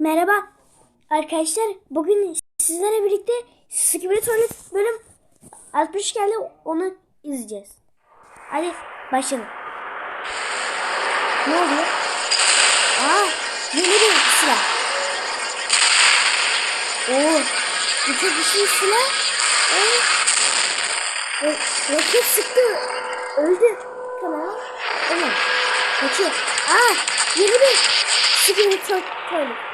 Merhaba arkadaşlar. Bugün sizlerle birlikte Skibidi Tuvalet bölüm 60 geldi. Onu izleyeceğiz. Hadi başlayalım. Ne oluyor? Aa, yeni bir silah. Oo, çok güçlü silah. Ee, e, roket sıktı. Öldü. Tamam. Evet. Kaçıyor. Aa, yeni bir Skibidi Tuvalet.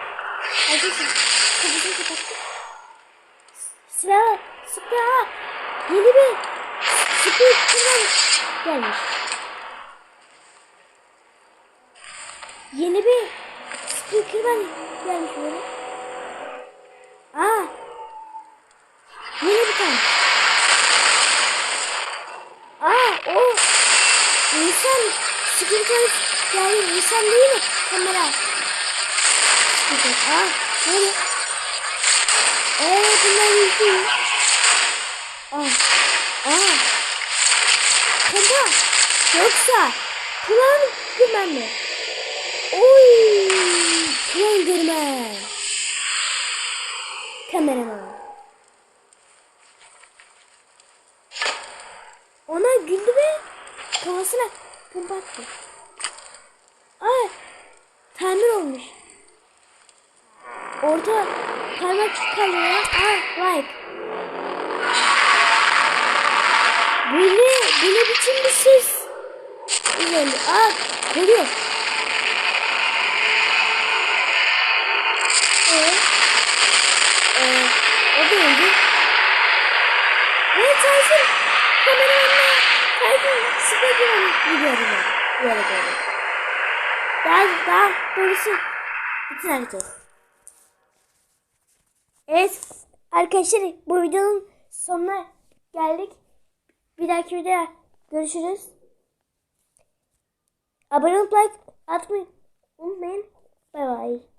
Arkadaşlar kapısını kapattık. Silah ha. Yeni bir speaker'dan gelmiş. Yeni bir speaker'dan gelmiş böyle. Aa. Yeni bir tane. Aa o insan speaker yani insan değil? Oluyor? Eee bunlar yüzüyor. Aa. Aa. Kamba. Yoksa klan gırmen mi? Oy. Klan gırmen. Kameraman. Ona güldü ve kafasına pompa attı. Aa. Tamir olmuş. Orta parmak kalıyor. Aa, like. Bu? Bu ne biçim bir ses? Güzel. Aa, geliyor. Evet. Ee, o da öldü. Evet, Tyson. Kameramanla Tyson Spiderman'ı gidiyorum ben. Böyle böyle. Daha, daha doğrusu bütün herkes. Evet arkadaşlar bu videonun sonuna geldik. Bir dahaki videoda görüşürüz. Abone olup like atmayı unutmayın. Bay bay.